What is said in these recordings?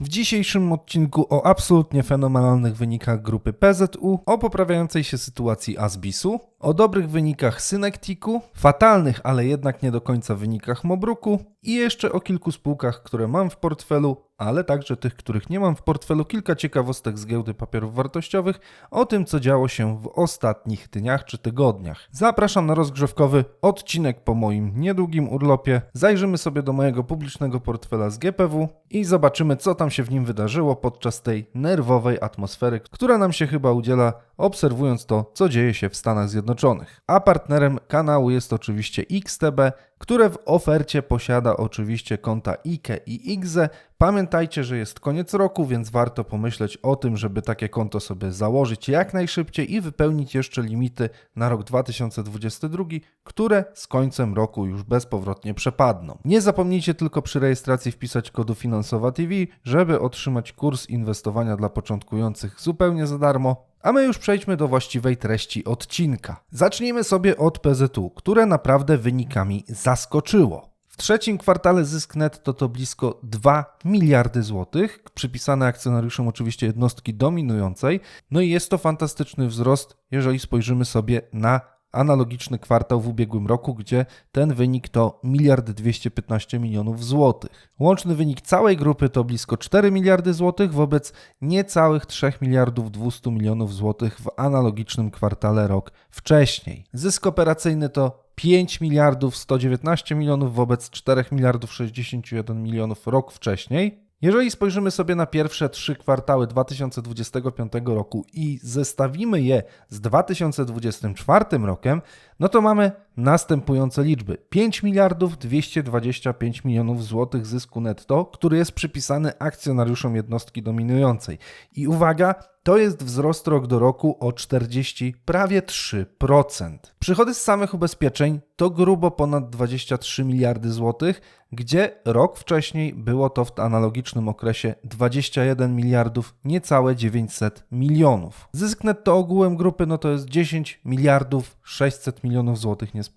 W dzisiejszym odcinku o absolutnie fenomenalnych wynikach grupy PZU, o poprawiającej się sytuacji Asbisu, o dobrych wynikach Synektiku, fatalnych, ale jednak nie do końca wynikach Mobruku i jeszcze o kilku spółkach, które mam w portfelu, ale także tych, których nie mam w portfelu, kilka ciekawostek z giełdy papierów wartościowych o tym, co działo się w ostatnich dniach czy tygodniach. Zapraszam na rozgrzewkowy odcinek po moim niedługim urlopie. Zajrzymy sobie do mojego publicznego portfela z GPW i zobaczymy, co tam się w nim wydarzyło podczas tej nerwowej atmosfery, która nam się chyba udziela, obserwując to, co dzieje się w Stanach Zjednoczonych. A partnerem kanału jest oczywiście XTB, które w ofercie posiada oczywiście konta IKE i IGZE. Pamiętajcie, że jest koniec roku, więc warto pomyśleć o tym, żeby takie konto sobie założyć jak najszybciej i wypełnić jeszcze limity na rok 2022, które z końcem roku już bezpowrotnie przepadną. Nie zapomnijcie tylko przy rejestracji wpisać kodu Finansowa TV, żeby otrzymać kurs inwestowania dla początkujących zupełnie za darmo. A my już przejdźmy do właściwej treści odcinka. Zacznijmy sobie od PZU, które naprawdę wynikami zaskoczyło. W trzecim kwartale zysk netto to blisko 2 miliardy złotych, przypisane akcjonariuszom oczywiście jednostki dominującej. No i jest to fantastyczny wzrost, jeżeli spojrzymy sobie na analogiczny kwartał w ubiegłym roku, gdzie ten wynik to 1 215 milionów złotych. Łączny wynik całej grupy to blisko 4 miliardy złotych wobec niecałych 3 miliardów 200 milionów złotych w analogicznym kwartale rok wcześniej. Zysk operacyjny to 5 miliardów 119 milionów wobec 4 miliardów 61 milionów rok wcześniej. Jeżeli spojrzymy sobie na pierwsze trzy kwartały 2025 roku i zestawimy je z 2024 rokiem, no to mamy następujące liczby: 5 miliardów 225 milionów złotych zysku netto, który jest przypisany akcjonariuszom jednostki dominującej. I uwaga, to jest wzrost rok do roku o 40, prawie 3%. Przychody z samych ubezpieczeń to grubo ponad 23 miliardy złotych, gdzie rok wcześniej było to w analogicznym okresie 21 miliardów, niecałe 900 milionów. Zysk netto ogółem grupy no to jest 10 miliardów 600 milionów złotych niespełna,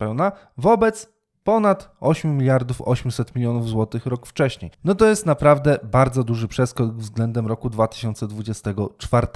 wobec ponad 8 miliardów 800 milionów złotych rok wcześniej. No to jest naprawdę bardzo duży przeskok względem roku 2024.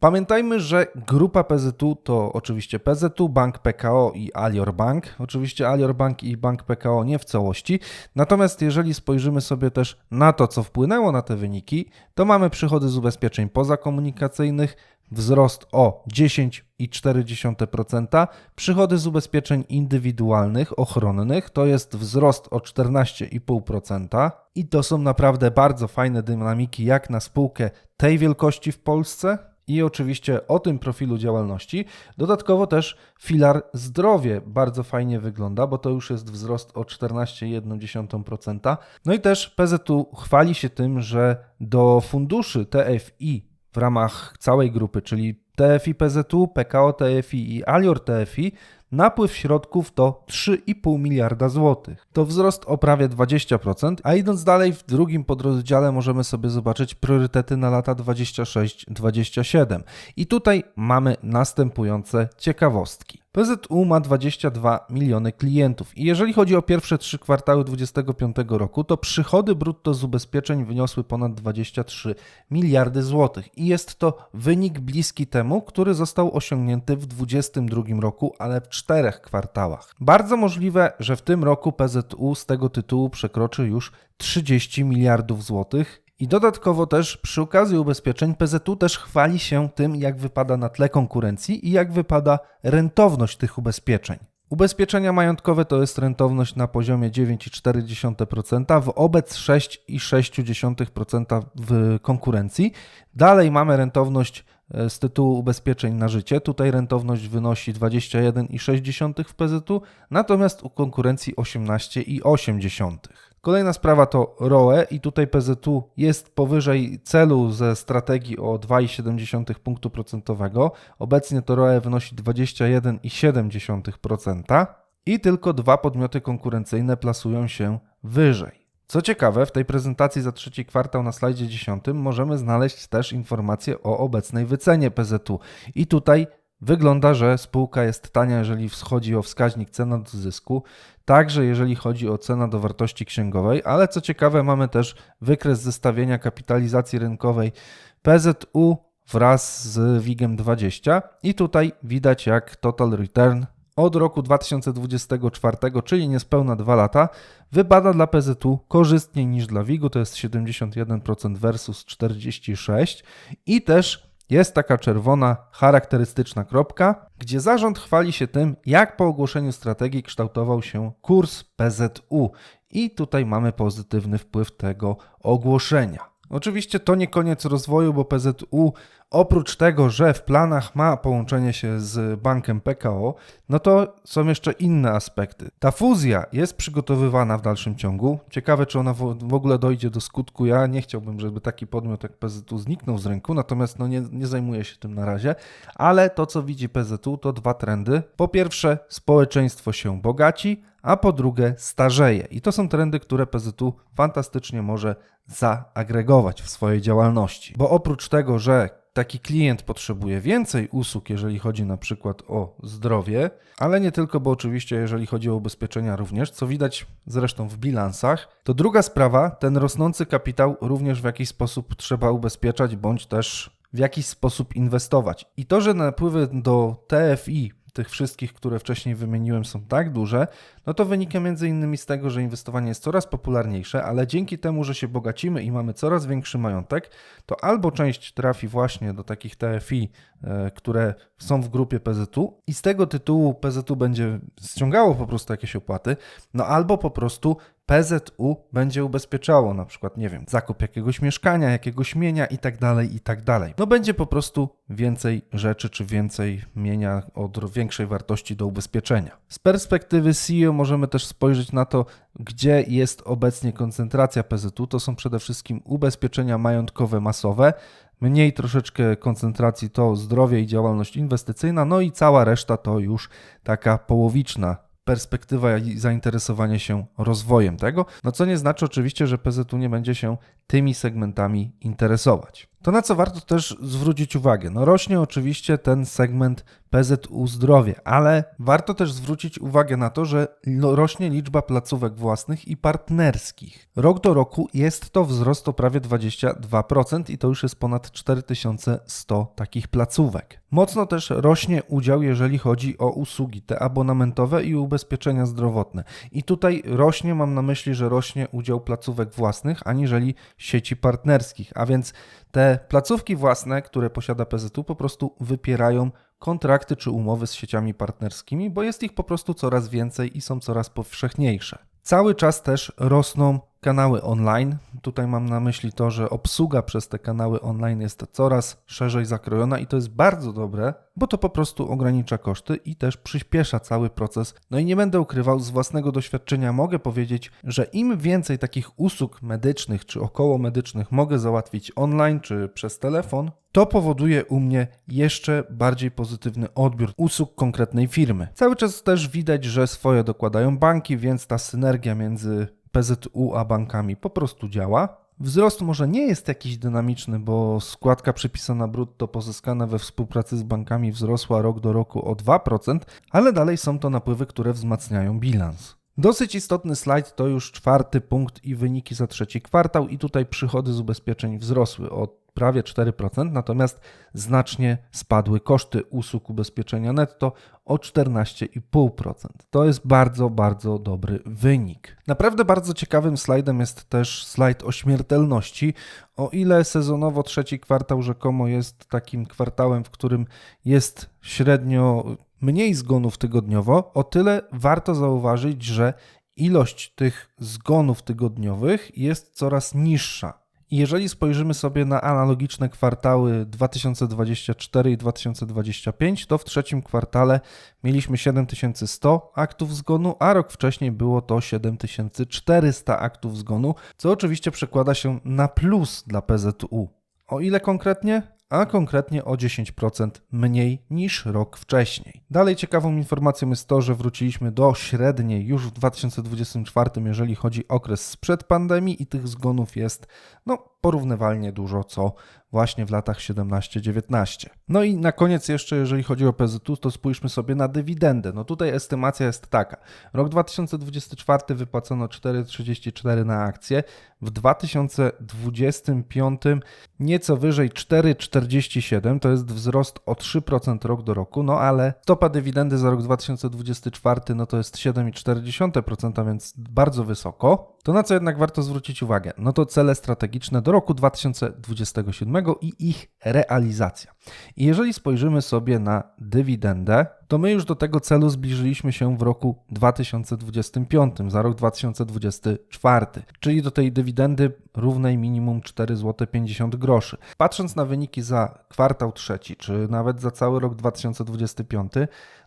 Pamiętajmy, że grupa PZU to oczywiście PZU, Bank PKO i Alior Bank. Oczywiście Alior Bank i Bank PKO nie w całości. Natomiast jeżeli spojrzymy sobie też na to, co wpłynęło na te wyniki, to mamy przychody z ubezpieczeń pozakomunikacyjnych, wzrost o 10,4%, przychody z ubezpieczeń indywidualnych, ochronnych to jest wzrost o 14,5% i to są naprawdę bardzo fajne dynamiki jak na spółkę tej wielkości w Polsce i oczywiście o tym profilu działalności. Dodatkowo też filar zdrowie bardzo fajnie wygląda, bo to już jest wzrost o 14,1%. No i też PZU chwali się tym, że do funduszy TFI w ramach całej grupy, czyli TFI PZU, PKO TFI i Alior TFI, napływ środków to 3,5 miliarda złotych. To wzrost o prawie 20%, a idąc dalej w drugim podrozdziale możemy sobie zobaczyć priorytety na lata 26-27. I tutaj mamy następujące ciekawostki. PZU ma 22 miliony klientów i jeżeli chodzi o pierwsze trzy kwartały 2025 roku, to przychody brutto z ubezpieczeń wyniosły ponad 23 miliardy złotych i jest to wynik bliski temu, który został osiągnięty w 2022 roku, ale w czterech kwartałach. Bardzo możliwe, że w tym roku PZU z tego tytułu przekroczy już 30 miliardów złotych i dodatkowo też przy okazji ubezpieczeń PZU też chwali się tym, jak wypada na tle konkurencji i jak wypada rentowność tych ubezpieczeń. Ubezpieczenia majątkowe to jest rentowność na poziomie 9,4% wobec 6,6% w konkurencji. Dalej mamy rentowność e, z tytułu ubezpieczeń na życie. Tutaj rentowność wynosi 21,6 w PZU, natomiast u konkurencji 18,8. Kolejna sprawa to ROE i tutaj PZU jest powyżej celu ze strategii o 2,7 punktu procentowego. Obecnie to ROE wynosi 21,7% i tylko dwa podmioty konkurencyjne plasują się wyżej. Co ciekawe, w tej prezentacji za trzeci kwartał na slajdzie 10 możemy znaleźć też informacje o obecnej wycenie PZU. I tutaj wygląda, że spółka jest tania, jeżeli chodzi o wskaźnik cena do zysku, także jeżeli chodzi o cena do wartości księgowej, ale co ciekawe, mamy też wykres zestawienia kapitalizacji rynkowej PZU wraz z WIGiem 20 i tutaj widać jak total return od roku 2024, czyli niespełna 2 lata, wypada dla PZU korzystniej niż dla WIG-u, to jest 71% versus 46 i też jest taka czerwona, charakterystyczna kropka, gdzie zarząd chwali się tym, jak po ogłoszeniu strategii kształtował się kurs PZU. I tutaj mamy pozytywny wpływ tego ogłoszenia. Oczywiście to nie koniec rozwoju, bo PZU oprócz tego, że w planach ma połączenie się z bankiem PKO, no to są jeszcze inne aspekty. Ta fuzja jest przygotowywana w dalszym ciągu. Ciekawe, czy ona w ogóle dojdzie do skutku. Ja nie chciałbym, żeby taki podmiot jak PZU zniknął z rynku, natomiast no nie, nie zajmuję się tym na razie. Ale to, co widzi PZU, to dwa trendy. Po pierwsze, społeczeństwo się bogaci, a po drugie starzeje. I to są trendy, które PZU fantastycznie może zaagregować w swojej działalności. Bo oprócz tego, że taki klient potrzebuje więcej usług, jeżeli chodzi na przykład o zdrowie, ale nie tylko, bo oczywiście jeżeli chodzi o ubezpieczenia również, co widać zresztą w bilansach, to druga sprawa, ten rosnący kapitał również w jakiś sposób trzeba ubezpieczać, bądź też w jakiś sposób inwestować. I to, że napływy do TFI tych wszystkich, które wcześniej wymieniłem, są tak duże, no to wynika między innymi z tego, że inwestowanie jest coraz popularniejsze, ale dzięki temu, że się bogacimy i mamy coraz większy majątek, to albo część trafi właśnie do takich TFI, e, które są w grupie PZU i z tego tytułu PZU będzie ściągało po prostu jakieś opłaty, no albo po prostu PZU będzie ubezpieczało na przykład, nie wiem, zakup jakiegoś mieszkania, jakiegoś mienia i tak dalej, i tak dalej. No będzie po prostu więcej rzeczy czy więcej mienia od większej wartości do ubezpieczenia. Z perspektywy CEO możemy też spojrzeć na to, gdzie jest obecnie koncentracja PZU. To są przede wszystkim ubezpieczenia majątkowe masowe, mniej troszeczkę koncentracji to zdrowie i działalność inwestycyjna, no i cała reszta to już taka połowiczna perspektywa i zainteresowanie się rozwojem tego, no co nie znaczy oczywiście, że PZU nie będzie się tymi segmentami interesować. To na co warto też zwrócić uwagę? No rośnie oczywiście ten segment PZU zdrowie, ale warto też zwrócić uwagę na to, że rośnie liczba placówek własnych i partnerskich. Rok do roku jest to wzrost o prawie 22% i to już jest ponad 4100 takich placówek. Mocno też rośnie udział, jeżeli chodzi o usługi te abonamentowe i ubezpieczenia zdrowotne. I tutaj rośnie, mam na myśli, że rośnie udział placówek własnych, aniżeli sieci partnerskich, a więc te placówki własne, które posiada PZU, po prostu wypierają kontrakty czy umowy z sieciami partnerskimi, bo jest ich po prostu coraz więcej i są coraz powszechniejsze. Cały czas też rosną kanały online. Tutaj mam na myśli to, że obsługa przez te kanały online jest coraz szerzej zakrojona i to jest bardzo dobre, bo to po prostu ogranicza koszty i też przyspiesza cały proces. No i nie będę ukrywał, z własnego doświadczenia mogę powiedzieć, że im więcej takich usług medycznych czy około medycznych mogę załatwić online czy przez telefon, to powoduje u mnie jeszcze bardziej pozytywny odbiór usług konkretnej firmy. Cały czas też widać, że swoje dokładają banki, więc ta synergia między PZU a bankami po prostu działa. Wzrost może nie jest jakiś dynamiczny, bo składka przypisana brutto pozyskana we współpracy z bankami wzrosła rok do roku o 2%, ale dalej są to napływy, które wzmacniają bilans. Dosyć istotny slajd to już czwarty punkt i wyniki za trzeci kwartał i tutaj przychody z ubezpieczeń wzrosły o prawie 4%, natomiast znacznie spadły koszty usług ubezpieczenia netto o 14,5%. To jest bardzo, bardzo dobry wynik. Naprawdę bardzo ciekawym slajdem jest też slajd o śmiertelności. O ile sezonowo trzeci kwartał rzekomo jest takim kwartałem, w którym jest średnio mniej zgonów tygodniowo, o tyle warto zauważyć, że ilość tych zgonów tygodniowych jest coraz niższa. Jeżeli spojrzymy sobie na analogiczne kwartały 2024 i 2025, to w trzecim kwartale mieliśmy 7100 aktów zgonu, a rok wcześniej było to 7400 aktów zgonu, co oczywiście przekłada się na plus dla PZU. O ile konkretnie? A konkretnie o 10% mniej niż rok wcześniej. Dalej ciekawą informacją jest to, że wróciliśmy do średniej już w 2024, jeżeli chodzi o okres sprzed pandemii i tych zgonów jest no porównywalnie dużo co właśnie w latach 17-19. No i na koniec jeszcze, jeżeli chodzi o PZU, to spójrzmy sobie na dywidendę. No tutaj estymacja jest taka. Rok 2024 wypłacono 4,34 na akcję, w 2025 nieco wyżej 4,47, to jest wzrost o 3% rok do roku, no ale stopa dywidendy za rok 2024 no to jest 7,4%, więc bardzo wysoko. To na co jednak warto zwrócić uwagę? No to cele strategiczne do roku 2027 i ich realizacja. I jeżeli spojrzymy sobie na dywidendę, to my już do tego celu zbliżyliśmy się w roku 2025, za rok 2024, czyli do tej dywidendy równej minimum 4,50 zł. Patrząc na wyniki za kwartał trzeci, czy nawet za cały rok 2025,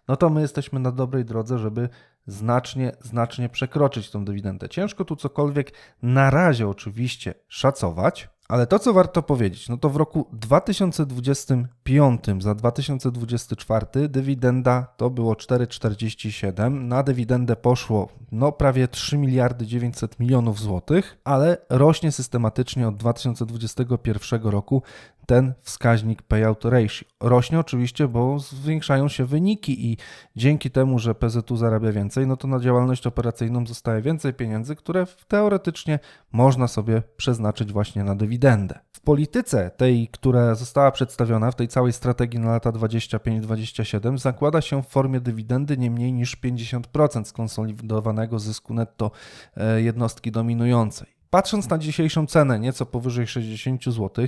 no to my jesteśmy na dobrej drodze, żeby znacznie, znacznie przekroczyć tą dywidendę. Ciężko tu cokolwiek na razie oczywiście szacować, ale to, co warto powiedzieć, no to w roku 2025 za 2024 dywidenda to było 4,47. Na dywidendę poszło no prawie 3 miliardy 900 milionów złotych, ale rośnie systematycznie od 2021 roku ten wskaźnik payout ratio. Rośnie oczywiście, bo zwiększają się wyniki i dzięki temu, że PZU zarabia więcej, no to na działalność operacyjną zostaje więcej pieniędzy, które teoretycznie można sobie przeznaczyć właśnie na dywidendę. W polityce tej, która została przedstawiona w tej całej strategii na lata 25-27 zakłada się w formie dywidendy nie mniej niż 50% skonsolidowanego zysku netto e, jednostki dominującej. Patrząc na dzisiejszą cenę, nieco powyżej 60 zł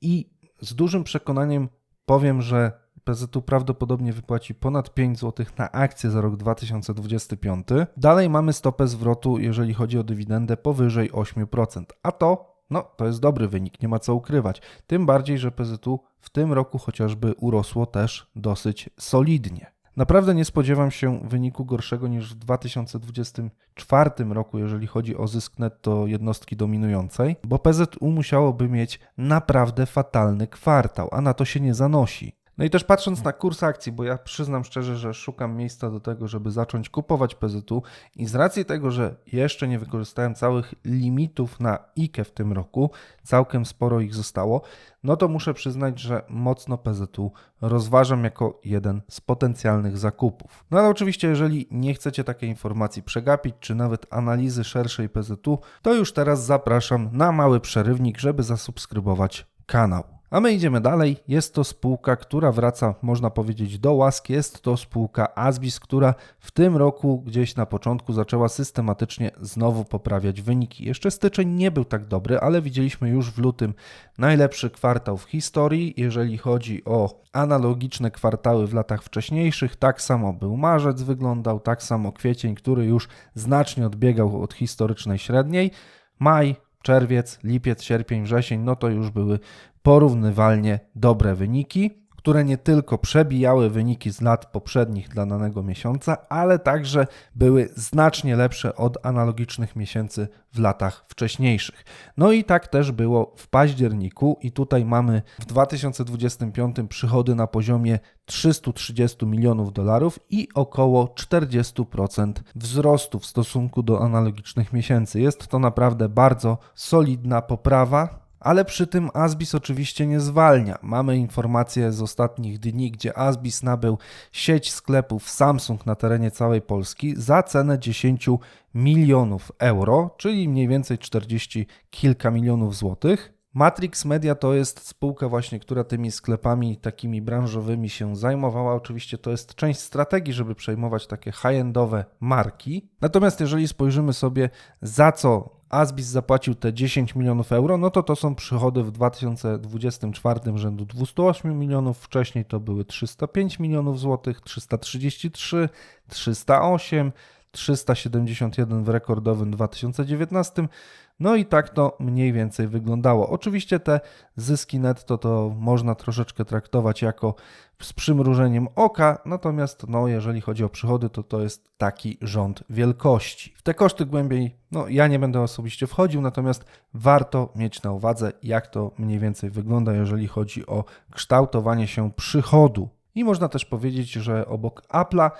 i z dużym przekonaniem powiem, że PZU prawdopodobnie wypłaci ponad 5 zł na akcję za rok 2025. Dalej mamy stopę zwrotu, jeżeli chodzi o dywidendę, powyżej 8%, a to no, to jest dobry wynik, nie ma co ukrywać. Tym bardziej, że PZU w tym roku chociażby urosło też dosyć solidnie. Naprawdę nie spodziewam się wyniku gorszego niż w 2024 roku, jeżeli chodzi o zysk netto jednostki dominującej, bo PZU musiałoby mieć naprawdę fatalny kwartał, a na to się nie zanosi. No i też patrząc na kurs akcji, bo ja przyznam szczerze, że szukam miejsca do tego, żeby zacząć kupować PZU i z racji tego, że jeszcze nie wykorzystałem całych limitów na IKE w tym roku, całkiem sporo ich zostało, no to muszę przyznać, że mocno PZU rozważam jako jeden z potencjalnych zakupów. No ale oczywiście, jeżeli nie chcecie takiej informacji przegapić, czy nawet analizy szerszej PZU, to już teraz zapraszam na mały przerywnik, żeby zasubskrybować kanał. A my idziemy dalej. Jest to spółka, która wraca, można powiedzieć, do łaski. Jest to spółka Asbis, która w tym roku gdzieś na początku zaczęła systematycznie znowu poprawiać wyniki. Jeszcze styczeń nie był tak dobry, ale widzieliśmy już w lutym najlepszy kwartał w historii. Jeżeli chodzi o analogiczne kwartały w latach wcześniejszych, tak samo był marzec wyglądał, tak samo kwiecień, który już znacznie odbiegał od historycznej średniej. Maj, czerwiec, lipiec, sierpień, wrzesień, no to już były porównywalnie dobre wyniki, które nie tylko przebijały wyniki z lat poprzednich dla danego miesiąca, ale także były znacznie lepsze od analogicznych miesięcy w latach wcześniejszych. No i tak też było w październiku i tutaj mamy w 2025 przychody na poziomie 330 milionów dolarów i około 40% wzrostu w stosunku do analogicznych miesięcy. Jest to naprawdę bardzo solidna poprawa ale przy tym Asbis oczywiście nie zwalnia. Mamy informacje z ostatnich dni, gdzie Asbis nabył sieć sklepów Samsung na terenie całej Polski za cenę 10 milionów euro, czyli mniej więcej 40 kilka milionów złotych. Matrix Media to jest spółka właśnie, która tymi sklepami takimi branżowymi się zajmowała. Oczywiście to jest część strategii, żeby przejmować takie high-endowe marki. Natomiast jeżeli spojrzymy sobie za co Asbis zapłacił te 10 milionów euro, no to to są przychody w 2024 rzędu 208 milionów, wcześniej to były 305 milionów złotych, 333, 308, 371 w rekordowym 2019. No i tak to mniej więcej wyglądało. Oczywiście te zyski netto to można troszeczkę traktować jako z przymrużeniem oka, natomiast no, jeżeli chodzi o przychody, to to jest taki rząd wielkości. W te koszty głębiej, no ja nie będę osobiście wchodził, natomiast warto mieć na uwadze, jak to mniej więcej wygląda, jeżeli chodzi o kształtowanie się przychodu. I można też powiedzieć, że obok Apple'a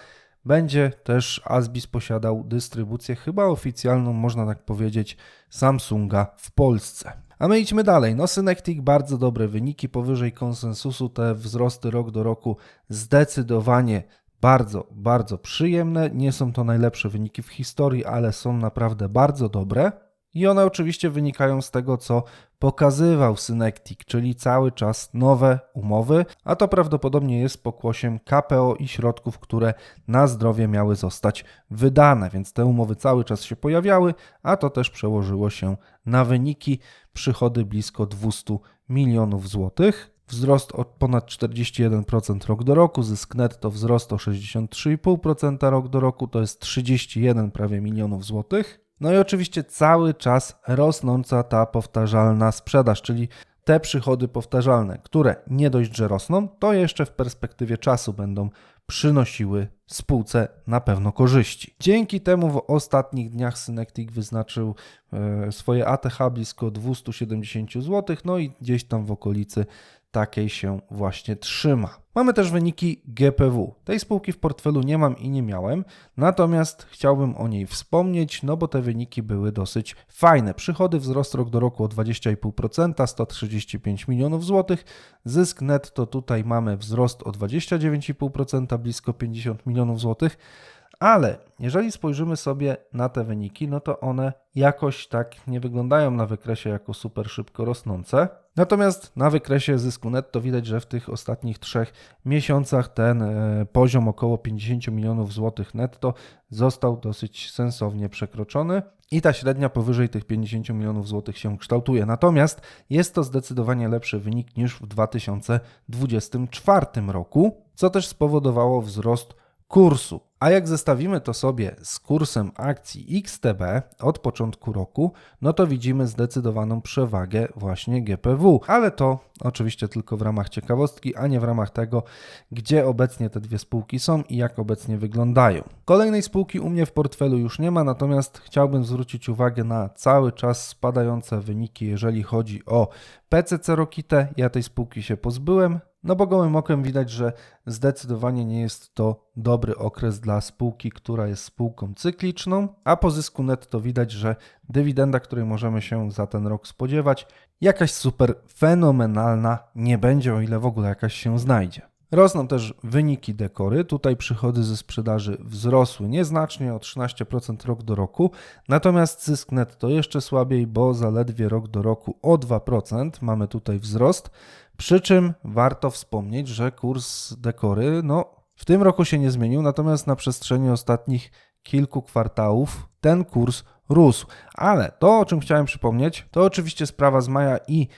będzie też Asbis posiadał dystrybucję chyba oficjalną, można tak powiedzieć, Samsunga w Polsce. A my idźmy dalej. No Synectic bardzo dobre wyniki, powyżej konsensusu, te wzrosty rok do roku zdecydowanie bardzo, bardzo przyjemne. Nie są to najlepsze wyniki w historii, ale są naprawdę bardzo dobre. I one oczywiście wynikają z tego, co pokazywał Synectic, czyli cały czas nowe umowy, a to prawdopodobnie jest pokłosiem KPO i środków, które na zdrowie miały zostać wydane, więc te umowy cały czas się pojawiały, a to też przełożyło się na wyniki, przychody blisko 200 milionów złotych. Wzrost o ponad 41% rok do roku, zysk netto wzrost o 63,5% rok do roku, to jest 31 prawie milionów złotych. No i oczywiście cały czas rosnąca ta powtarzalna sprzedaż, czyli te przychody powtarzalne, które nie dość, że rosną, to jeszcze w perspektywie czasu będą przynosiły spółce na pewno korzyści. Dzięki temu w ostatnich dniach Synectic wyznaczył e, swoje ATH blisko 270 zł, no i gdzieś tam w okolicy takiej się właśnie trzyma. Mamy też wyniki GPW. Tej spółki w portfelu nie mam i nie miałem, natomiast chciałbym o niej wspomnieć, no bo te wyniki były dosyć fajne. Przychody wzrost rok do roku o 20,5%, 135 milionów złotych. Zysk netto tutaj mamy wzrost o 29,5%, blisko 50 milionów złotych. Ale jeżeli spojrzymy sobie na te wyniki, no to one jakoś tak nie wyglądają na wykresie jako super szybko rosnące. Natomiast na wykresie zysku netto widać, że w tych ostatnich trzech miesiącach ten e, poziom około 50 milionów złotych netto został dosyć sensownie przekroczony i ta średnia powyżej tych 50 milionów złotych się kształtuje. Natomiast jest to zdecydowanie lepszy wynik niż w 2024 roku, co też spowodowało wzrost kursu. A jak zestawimy to sobie z kursem akcji XTB od początku roku, no to widzimy zdecydowaną przewagę właśnie GPW. Ale to oczywiście tylko w ramach ciekawostki, a nie w ramach tego, gdzie obecnie te dwie spółki są i jak obecnie wyglądają. Kolejnej spółki u mnie w portfelu już nie ma, natomiast chciałbym zwrócić uwagę na cały czas spadające wyniki, jeżeli chodzi o PCC Rokitę. Ja tej spółki się pozbyłem, no bo gołym okiem widać, że zdecydowanie nie jest to dobry okres dla spółki, która jest spółką cykliczną, a po zysku netto widać, że dywidenda, której możemy się za ten rok spodziewać, jakaś super fenomenalna nie będzie, o ile w ogóle jakaś się znajdzie. Rosną też wyniki dekory. Tutaj przychody ze sprzedaży wzrosły nieznacznie o 13% rok do roku, natomiast zysk netto jeszcze słabiej, bo zaledwie rok do roku o 2% mamy tutaj wzrost. Przy czym warto wspomnieć, że kurs dekory no, w tym roku się nie zmienił, natomiast na przestrzeni ostatnich kilku kwartałów ten kurs rósł. Ale to, o czym chciałem przypomnieć, to oczywiście sprawa z maja i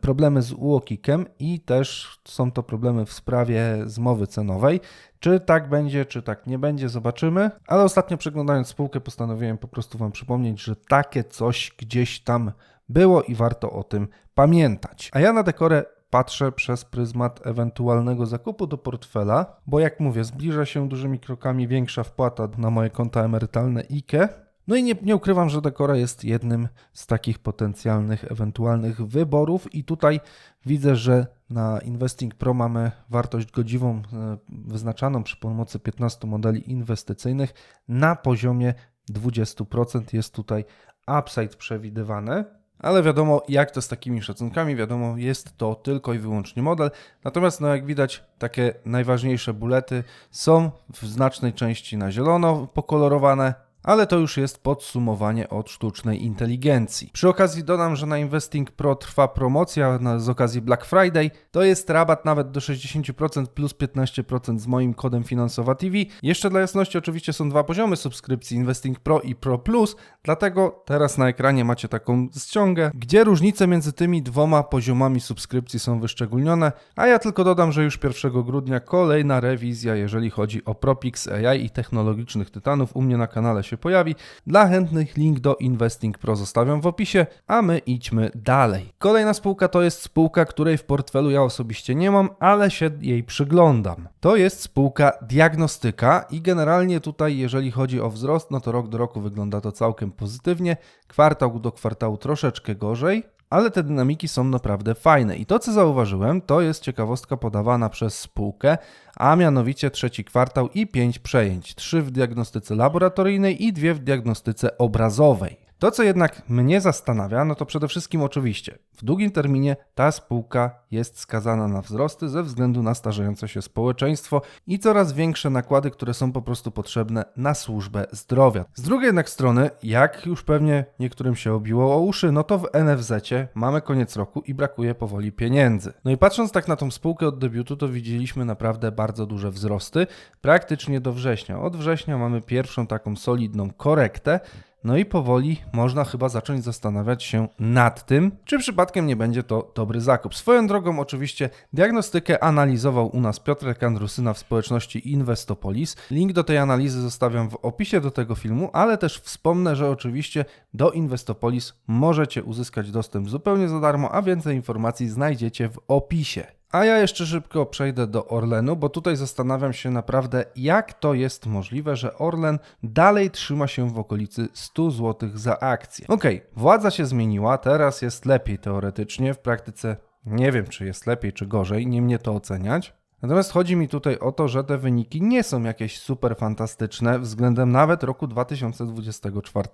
problemy z UOKikiem i też są to problemy w sprawie zmowy cenowej. Czy tak będzie, czy tak nie będzie, zobaczymy. Ale ostatnio przeglądając spółkę postanowiłem po prostu Wam przypomnieć, że takie coś gdzieś tam było i warto o tym pamiętać. A ja na dekorę patrzę przez pryzmat ewentualnego zakupu do portfela, bo jak mówię, zbliża się dużymi krokami większa wpłata na moje konta emerytalne IKE. No i nie, nie ukrywam, że Dekora jest jednym z takich potencjalnych, ewentualnych wyborów, i tutaj widzę, że na Investing Pro mamy wartość godziwą e, wyznaczaną przy pomocy 15 modeli inwestycyjnych na poziomie 20%. Jest tutaj upside przewidywany ale wiadomo, jak to z takimi szacunkami, wiadomo, jest to tylko i wyłącznie model. Natomiast, no jak widać, takie najważniejsze bulety są w znacznej części na zielono pokolorowane, ale to już jest podsumowanie od sztucznej inteligencji. Przy okazji dodam, że na Investing Pro trwa promocja z okazji Black Friday. To jest rabat nawet do 60% plus 15% z moim kodem Finansowa TV. Jeszcze dla jasności oczywiście są dwa poziomy subskrypcji Investing Pro i Pro Plus, dlatego teraz na ekranie macie taką ściągę, gdzie różnice między tymi dwoma poziomami subskrypcji są wyszczególnione, a ja tylko dodam, że już 1 grudnia kolejna rewizja, jeżeli chodzi o Propix AI i technologicznych tytanów u mnie na kanale się się pojawi. Dla chętnych link do Investing Pro zostawiam w opisie, a my idźmy dalej. Kolejna spółka to jest spółka, której w portfelu ja osobiście nie mam, ale się jej przyglądam. To jest spółka diagnostyka i generalnie tutaj jeżeli chodzi o wzrost, no to rok do roku wygląda to całkiem pozytywnie, kwartał do kwartału troszeczkę gorzej, ale te dynamiki są naprawdę fajne. I to, co zauważyłem, to jest ciekawostka podawana przez spółkę, a mianowicie trzeci kwartał i pięć przejęć. Trzy w diagnostyce laboratoryjnej i dwie w diagnostyce obrazowej. To, co jednak mnie zastanawia, no to przede wszystkim oczywiście w długim terminie ta spółka jest skazana na wzrosty ze względu na starzejące się społeczeństwo i coraz większe nakłady, które są po prostu potrzebne na służbę zdrowia. Z drugiej jednak strony, jak już pewnie niektórym się obiło o uszy, no to w NFZ mamy koniec roku i brakuje powoli pieniędzy. No i patrząc tak na tą spółkę od debiutu, to widzieliśmy naprawdę bardzo duże wzrosty, praktycznie do września. Od września mamy pierwszą taką solidną korektę. No i powoli można chyba zacząć zastanawiać się nad tym, czy przypadkiem nie będzie to dobry zakup. Swoją drogą, oczywiście, diagnostykę analizował u nas Piotrek Andrusyna w społeczności Investopolis. Link do tej analizy zostawiam w opisie do tego filmu, ale też wspomnę, że oczywiście do Investopolis możecie uzyskać dostęp zupełnie za darmo, a więcej informacji znajdziecie w opisie. A ja jeszcze szybko przejdę do Orlenu, bo tutaj zastanawiam się naprawdę, jak to jest możliwe, że Orlen dalej trzyma się w okolicy 100 zł za akcję. Okej, władza się zmieniła, teraz jest lepiej teoretycznie, w praktyce nie wiem, czy jest lepiej, czy gorzej, nie mnie to oceniać. Natomiast chodzi mi tutaj o to, że te wyniki nie są jakieś super fantastyczne względem nawet roku 2024,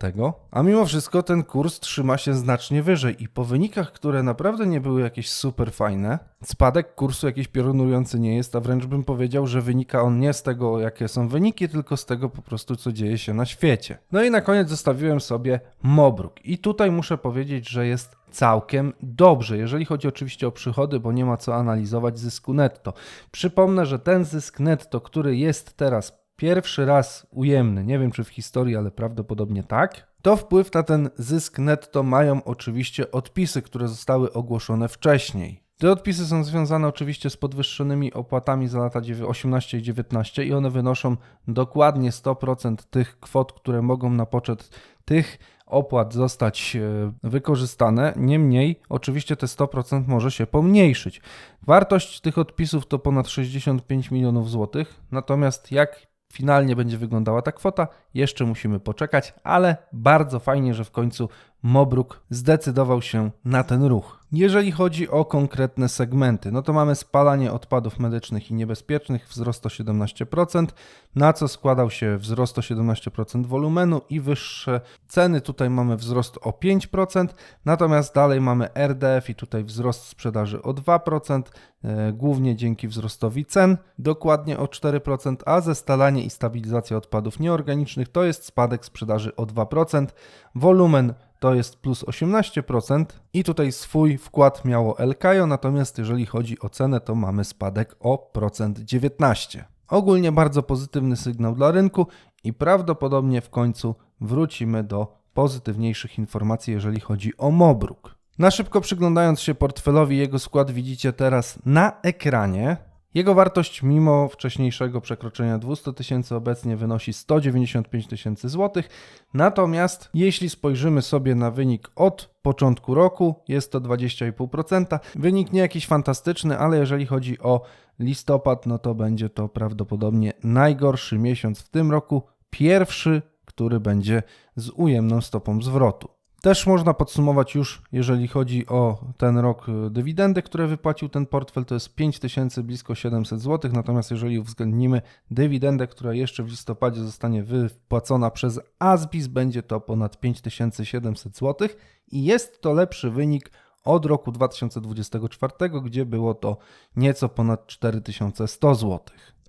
a mimo wszystko ten kurs trzyma się znacznie wyżej i po wynikach, które naprawdę nie były jakieś super fajne, spadek kursu jakiś piorunujący nie jest, a wręcz bym powiedział, że wynika on nie z tego, jakie są wyniki, tylko z tego po prostu, co dzieje się na świecie. No i na koniec zostawiłem sobie Mobruk i tutaj muszę powiedzieć, że jest całkiem dobrze, jeżeli chodzi oczywiście o przychody, bo nie ma co analizować zysku netto. Przypomnę, że ten zysk netto, który jest teraz pierwszy raz ujemny, nie wiem czy w historii, ale prawdopodobnie tak, to wpływ na ten zysk netto mają oczywiście odpisy, które zostały ogłoszone wcześniej. Te odpisy są związane oczywiście z podwyższonymi opłatami za lata 18 i 19 i one wynoszą dokładnie 100% tych kwot, które mogą na poczet tych opłat zostać e, wykorzystane. Niemniej, oczywiście te 100% może się pomniejszyć. Wartość tych odpisów to ponad 65 milionów złotych. Natomiast jak finalnie będzie wyglądała ta kwota, jeszcze musimy poczekać, ale bardzo fajnie, że w końcu Mobruk zdecydował się na ten ruch. Jeżeli chodzi o konkretne segmenty, no to mamy spalanie odpadów medycznych i niebezpiecznych, wzrost o 17%, na co składał się wzrost o 17% wolumenu i wyższe ceny. Tutaj mamy wzrost o 5%, natomiast dalej mamy RDF i tutaj wzrost sprzedaży o 2%, e, głównie dzięki wzrostowi cen, dokładnie o 4%, a zestalanie i stabilizacja odpadów nieorganicznych to jest spadek sprzedaży o 2%, wolumen to jest plus 18% i tutaj swój wkład miało Elkajo, natomiast jeżeli chodzi o cenę, to mamy spadek o procent 19. Ogólnie bardzo pozytywny sygnał dla rynku i prawdopodobnie w końcu wrócimy do pozytywniejszych informacji, jeżeli chodzi o Mobruk. Na szybko przyglądając się portfelowi, jego skład widzicie teraz na ekranie. Jego wartość mimo wcześniejszego przekroczenia 200 tysięcy obecnie wynosi 195 tysięcy złotych. Natomiast jeśli spojrzymy sobie na wynik od początku roku, jest to 20,5%. Wynik nie jakiś fantastyczny, ale jeżeli chodzi o listopad, no to będzie to prawdopodobnie najgorszy miesiąc w tym roku. Pierwszy, który będzie z ujemną stopą zwrotu. Też można podsumować już, jeżeli chodzi o ten rok y, dywidendy, które wypłacił ten portfel, to jest 5000, blisko 700 zł. Natomiast jeżeli uwzględnimy dywidendę, która jeszcze w listopadzie zostanie wypłacona przez Asbis, będzie to ponad 5700 zł i jest to lepszy wynik od roku 2024, gdzie było to nieco ponad 4100 zł.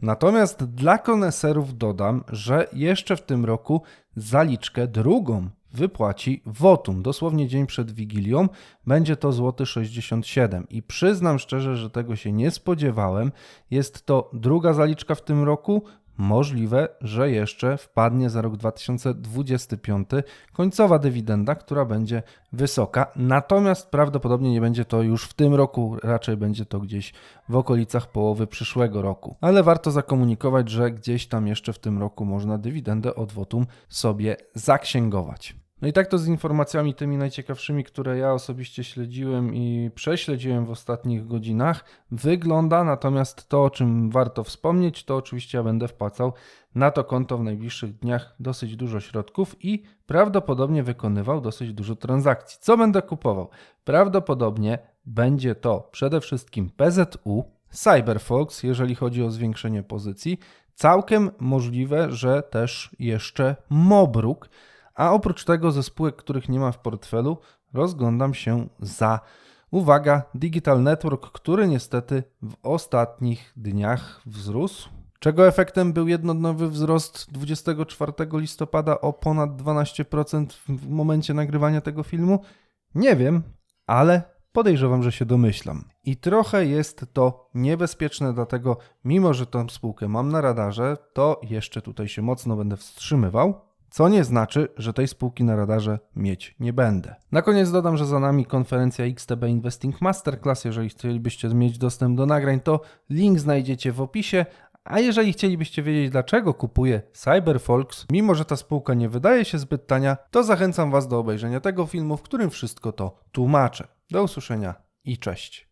Natomiast dla koneserów dodam, że jeszcze w tym roku zaliczkę drugą wypłaci wotum. Dosłownie dzień przed Wigilią będzie to złoty 67 i przyznam szczerze, że tego się nie spodziewałem. Jest to druga zaliczka w tym roku. Możliwe, że jeszcze wpadnie za rok 2025 końcowa dywidenda, która będzie wysoka. Natomiast prawdopodobnie nie będzie to już w tym roku, raczej będzie to gdzieś w okolicach połowy przyszłego roku. Ale warto zakomunikować, że gdzieś tam jeszcze w tym roku można dywidendę od wotum sobie zaksięgować. No i tak to z informacjami tymi najciekawszymi, które ja osobiście śledziłem i prześledziłem w ostatnich godzinach, wygląda. Natomiast to, o czym warto wspomnieć, to oczywiście ja będę wpłacał na to konto w najbliższych dniach dosyć dużo środków i prawdopodobnie wykonywał dosyć dużo transakcji. Co będę kupował? Prawdopodobnie będzie to przede wszystkim PZU, Cyberfox, jeżeli chodzi o zwiększenie pozycji. Całkiem możliwe, że też jeszcze Mobruk a oprócz tego ze spółek, których nie ma w portfelu, rozglądam się za, uwaga, Digital Network, który niestety w ostatnich dniach wzrósł. Czego efektem był jednodniowy wzrost 24 listopada o ponad 12% w momencie nagrywania tego filmu? Nie wiem, ale podejrzewam, że się domyślam. I trochę jest to niebezpieczne, dlatego mimo, że tą spółkę mam na radarze, to jeszcze tutaj się mocno będę wstrzymywał. Co nie znaczy, że tej spółki na radarze mieć nie będę. Na koniec dodam, że za nami konferencja XTB Investing Masterclass. Jeżeli chcielibyście mieć dostęp do nagrań, to link znajdziecie w opisie. A jeżeli chcielibyście wiedzieć, dlaczego kupuję Cyberfolks, mimo że ta spółka nie wydaje się zbyt tania, to zachęcam Was do obejrzenia tego filmu, w którym wszystko to tłumaczę. Do usłyszenia i cześć.